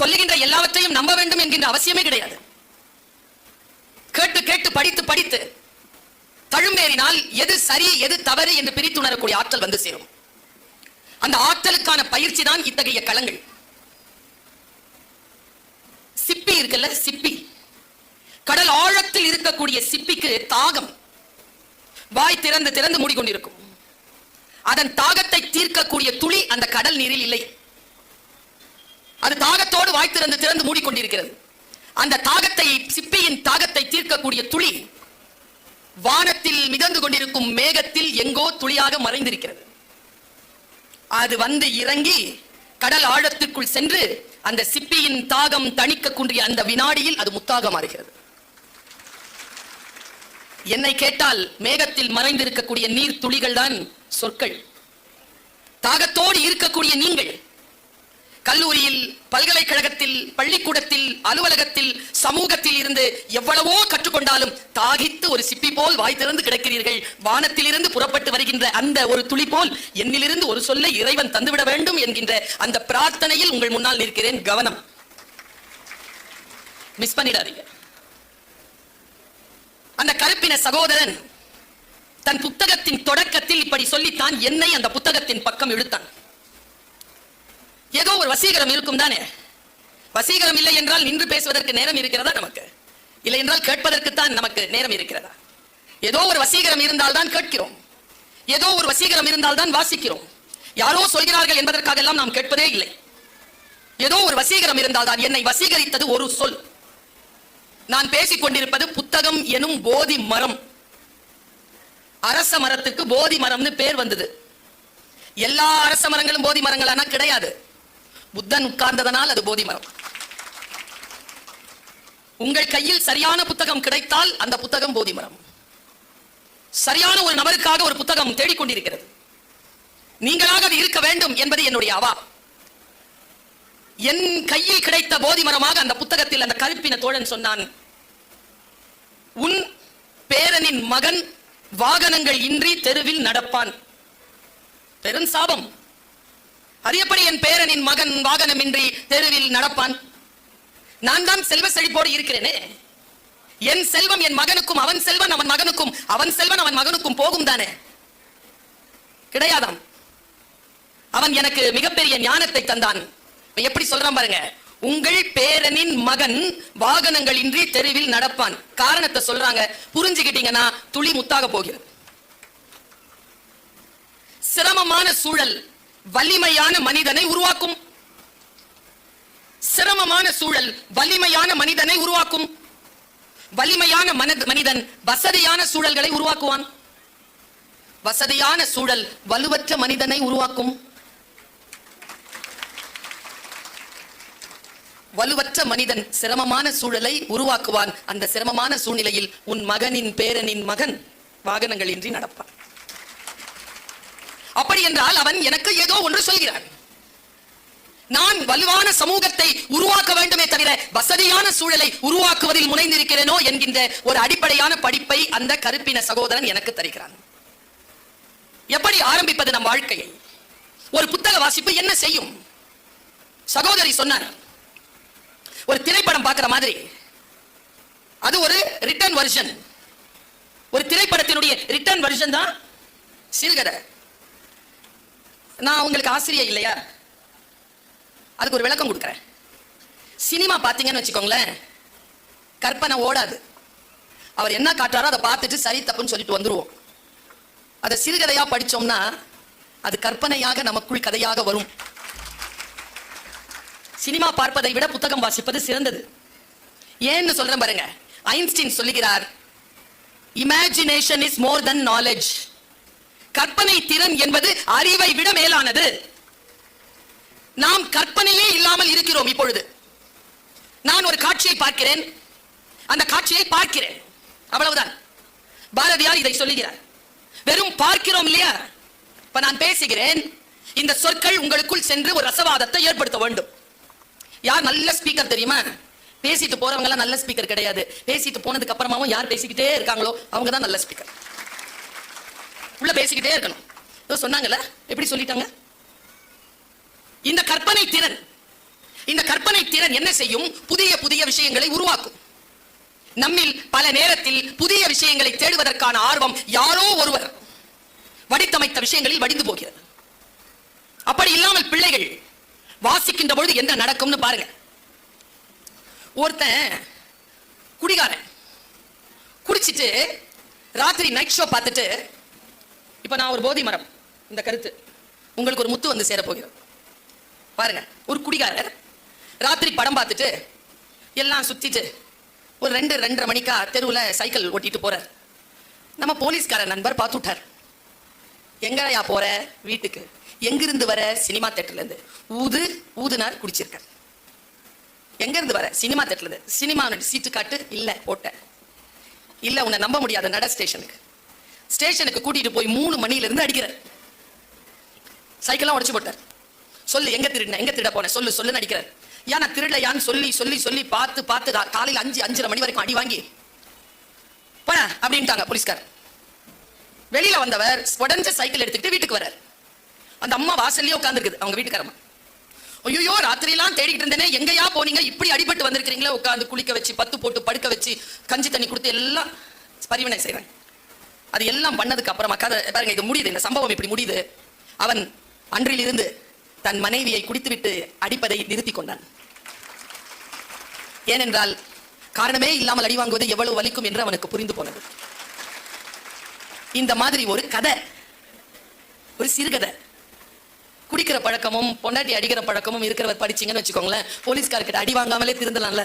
சொல்லுகின்ற எல்லாவற்றையும் நம்ப வேண்டும் என்கின்ற அவசியமே கிடையாது. கேட்டு கேட்டு படித்து படித்து தழும்பேறினால் எது சரி எது தவறு என்று பிரித்துணரக்கூடிய ஆற்றல் வந்து சேரும். அந்த ஆற்றலுக்கான பயிற்சி தான் இத்தகைய களங்கள். சிப்பி இருக்குல்ல சிப்பி. கடல் ஆழத்தில் இருக்கக்கூடிய சிப்பிக்கு தாகம் வாய் திறந்து திறந்து மூடிக்கொண்டிருக்கும். அதன் தாகத்தை தீர்க்கக்கூடிய துளி அந்த கடல் நீரில் இல்லை. அது தாகத்தோடு வாய் திறந்து திறந்து மூடிக்கொண்டிருக்கிறது. அந்த தாகத்தை சிப்பியின் தாகத்தை தீர்க்கக்கூடிய துளி வானத்தில் மிதந்து கொண்டிருக்கும் மேகத்தில் எங்கோ துளியாக மறைந்திருக்கிறது. அது வந்து இறங்கி கடல் ஆழத்திற்குள் சென்று அந்த சிப்பியின் தாகம் தணிக்கக்கூடிய அந்த வினாடியில் அது முத்தாக மாறுகிறது. என்னை கேட்டால் மேகத்தில் மறைந்திருக்கக்கூடிய நீர் துளிகள் தான் சொற்கள். தாகத்தோடு இருக்கக்கூடிய நீங்கள் கல்லூரியில் பல்கலைக்கழகத்தில் பள்ளிக்கூடத்தில் அலுவலகத்தில் சமூகத்தில் இருந்து எவ்வளவோ கற்றுக்கொண்டாலும் தாகித்து ஒரு சிப்பி போல் வாய் திறந்து கிடக்கிறீர்கள். வானத்திலிருந்து புறப்பட்டு வருகின்ற அந்த ஒரு துளி போல் என்னிலிருந்து ஒரு சொல்லை இறைவன் தந்துவிட வேண்டும் என்கின்ற அந்த பிரார்த்தனையில் உங்கள் முன்னால் நிற்கிறேன். கவனம். மிஸ் பண்ணிடாதீங்க. அந்த கருப்பின சகோதரன் தன் புத்தகத்தின் தொடக்கத்தில் இப்படி சொல்லித்தான் என்னை அந்த புத்தகத்தின் பக்கம் இழுத்தான். ஏதோ ஒரு வசீகரம் இருக்கும் தானே? வசீகரம் இல்லை என்றால் நின்று பேசுவதற்கு நேரம் இருக்கிறதா நமக்கு? இல்லை என்றால் கேட்பதற்குத்தான் நமக்கு நேரம் இருக்கிறதா? ஏதோ ஒரு வசீகரம் இருந்தால் தான் கேட்கிறோம். ஏதோ ஒரு வசீகரம் இருந்தால் தான் வாசிக்கிறோம். யாரோ சொல்கிறார்கள் என்பதற்காக எல்லாம் நாம் கேட்பதே இல்லை. ஏதோ ஒரு வசீகரம் இருந்தால் தான் என்னை வசீகரித்தது ஒரு சொல். நான் பேசிக் கொண்டிருப்பது புத்தகம் எனும் போதி மரம். அரச மரத்துக்கு போதி மரம்னு பேர் வந்தது. எல்லா அரச மரங்களும் போதி மரங்களானா கிடையாது. புத்தன் உட்கார்ந்ததனால் அது போதி மரம் உங்கள் கையில் சரியான புத்தகம் கிடைத்தால் அந்த புத்தகம் போதி மரம் சரியான ஒரு நபருக்காக ஒரு புத்தகம் தேடிக்கொண்டிருக்கிறது. நீங்களாக அது இருக்க வேண்டும் என்பது என்னுடைய அவா. என் கையில் கிடைத்த போதி மரமாக அந்த புத்தகத்தில் அந்த கருப்பின தோழன் சொன்னான் உன் பேரனின் மகன் வாகனங்கள் இன்றி தெருவில் நடப்பான். பெரும் சாபம். அது என் பேரனின் மகன் வாகனமின்றி தெருவில் நடப்பான். நான் தான் செல்வ செழிப்போடு இருக்கிறேனே. என் செல்வம் என் மகனுக்கும் அவன் செல்வன் அவன் மகனுக்கும் அவன் செல்வன் அவன் மகனுக்கும் போகும் தானே. கிடையாதாம். அவன் எனக்கு மிகப்பெரிய ஞானத்தை தந்தான். எப்படி சொல்றான் பாருங்க. உங்கள் பேரனின் மகன் வாகனங்கள் இன்றி தெருவில் நடப்பான். காரணத்தை சொல்றாங்க. புரிஞ்சுக்கிட்டீங்கன்னா துளி முத்தாக போகிறது. சிரமமான சூழல். வலிமையான மனிதனை உருவாக்கும். சிரமமான சூழல் வலிமையான மனிதனை உருவாக்கும். வலிமையான மனித மனிதன் வசதியான சூழல்களை உருவாக்குவான். வசதியான சூழல் வலுவற்ற மனிதனை உருவாக்கும். வலுவற்ற மனிதன் சிரமமான சூழலை உருவாக்குவான். அந்த சிரமமான சூழ்நிலையில் உன் மகனின் பேரனின் மகன் வாகனங்களின்றி நடப்பான். அப்படி என்றால் அவன் எனக்கு ஏதோ ஒன்று சொல்கிறான். நான் வலுவான சமூகத்தை உருவாக்க வேண்டுமே தவிர வசதியான சூழலை உருவாக்குவதில் முனைந்திருக்கிறேனோ என்கின்ற ஒரு அடிப்படையான படிப்பை அந்த கருப்பின சகோதரன் எனக்கு தருகிறான். எப்படி ஆரம்பிப்பது நம் வாழ்க்கையை? ஒரு புத்தக வாசிப்பு என்ன செய்யும்? சகோதரி சொன்னார். ஒரு திரைப்படம் பார்க்கிற மாதிரி. அது ஒரு ரிட்டர்ன் வெர்ஷன் ஒரு திரைப்படத்தினுடைய ரிட்டர்ன் வெர்ஷன் தான் சிறுகதை. நான் உங்களுக்கு ஆசிரியர் இல்லையா? அதுக்கு ஒரு விளக்கம் கொடுக்குறேன். சினிமா பார்த்தீங்கன்னு வச்சுக்கோங்களேன் கற்பனை ஓடாது. அவர் என்ன காட்டுறாரோ அதை பார்த்துட்டு சரி தப்புன்னு சொல்லிட்டு வந்துருவோம். அதை சிறுகதையாக படிச்சோம்னா அது கற்பனையாக நமக்குள் கதையாக வரும். சினிமா பார்ப்பதை விட புத்தகம் வாசிப்பது சிறந்தது. ஏன்னு சொல்றேன் பாருங்க. ஐன்ஸ்டீன் சொல்லுகிறார் imagination is more than knowledge கற்பனை திறன் என்பது அறிவை விட மேலானது. நாம் கற்பனையே இல்லாமல் இருக்கிறோம் இப்பொழுது. நான் ஒரு காட்சியை பார்க்கிறேன். அந்த காட்சியை பார்க்கிறேன். அவ்வளவுதான். பாரதியார் இதை சொல்லுகிறார். வெறும் பார்க்கிறோம் இல்லையா? இப்ப நான் பேசுகிறேன். இந்த சொற்கள் உங்களுக்குள் சென்று ஒரு ரசவாதத்தை ஏற்படுத்த வேண்டும். யார் நல்ல ஸ்பீக்கர் தெரியுமா? பேசிட்டு போறவங்க எல்லாம் நல்ல ஸ்பீக்கர் கிடையாது. பேசிட்டு போனதுக்கு அப்புறமாவும் யார் பேசிக்கிட்டே இருக்காங்களோ அவங்க தான் நல்ல ஸ்பீக்கர் உள்ள பேசிக்கிட்டே இருக்கணும். ஏதோ சொன்னாங்கல்ல எப்படி சொல்லிட்டாங்க? இந்த கற்பனை திறன் இந்த கற்பனை திறன் என்ன செய்யும்? புதிய புதிய விஷயங்களை உருவாக்கும். நம்மில் பல நேரத்தில் புதிய விஷயங்களை தேடுவதற்கான ஆர்வம் யாரோ ஒருவர் வடித்தமைத்த விஷயங்களில் வடிந்து போகிறது. அப்படி இல்லாமல் பிள்ளைகள் வாசிக்கின்ற பொழுது என்ன நடக்கும்னு பாருங்க. ஒருத்தன் குடிகாரன் குடிச்சிட்டு ராத்திரி நைட் ஷோ பார்த்துட்டு இப்ப நான் ஒரு போதை மரம். இந்த கருத்து. உங்களுக்கு ஒரு முத்து வந்து சேர பாருங்க ஒரு குடிகாரர் ராத்திரி படம் பார்த்துட்டு எல்லாம் சுத்திட்டு ஒரு ரெண்டு ரெண்டரை மணிக்கா தெருவுல சைக்கிள் ஓட்டிட்டு போறார். நம்ம போலீஸ்கார நண்பர் பார்த்து விட்டார். எங்கயா போற வீட்டுக்கு? எங்கிருந்து வர சினிமா தேட்டர்ல இருந்து? ஊது ஊதுனார் குடிச்சிருக்கார். எங்க இருந்து வர சினிமா தேட்டர்ல இருந்து? சினிமா சீட்டு காட்டு இல்ல போட்ட இல்ல உன்னை நம்ப முடியாத நட ஸ்டேஷனுக்கு. ஸ்டேஷனுக்கு கூட்டிட்டு போய் மூணு மணில இருந்து அடிக்கிறார். சைக்கிள்லாம் உடச்சு போட்டார். சொல்லு எங்க திருடின எங்க திருட போன? சொல்லு சொல்லு அடிக்கிறார். ஏன் நான் திருடலையான்னு சொல்லி சொல்லி சொல்லி பார்த்து பார்த்து காலையில் அஞ்சு அஞ்சரை மணி வரைக்கும் அடி வாங்கி போன அப்படின்ட்டாங்க போலீஸ்கார் வெளியில வந்தவர் உடஞ்ச சைக்கிள் எடுத்துக்கிட்டு வீட்டுக்கு வரார் அந்த அம்மா வாசல்லயே உட்காந்துருக்குது அவங்க வீட்டுக்காரம்மா. ஐயோ ராத்திரிலாம் தேடிக்கிட்டு இருந்தேனே எங்கயா போனீங்க? இப்படி அடிபட்டு வந்திருக்கிறீங்களே உட்காந்து குளிக்க வச்சு பத்து போட்டு படுக்க வச்சு கஞ்சி தண்ணி கொடுத்து எல்லாம் பரிவினை செய்வேன் அது எல்லாம் பண்ணதுக்கு அப்புறமா கதை பாருங்க இது முடியுது. இந்த சம்பவம் இப்படி முடியுது. அவன் அன்றிலிருந்து தன் மனைவியை குடித்துவிட்டு அடிப்பதை நிறுத்தி கொண்டான். ஏனென்றால் காரணமே இல்லாமல் அடி வாங்குவது எவ்வளவு வலிக்கும் என்று அவனுக்கு புரிந்து போனது. இந்த மாதிரி ஒரு கதை ஒரு சிறுகதை. குடிக்கிற பழக்கமும் பொண்டாட்டி அடிக்கிற பழக்கமும் இருக்கிறவர் படிச்சீங்கன்னு வச்சுக்கோங்களேன் போலீஸ்கார்கிட்ட அடி வாங்காமலே திருந்தலாம்ல.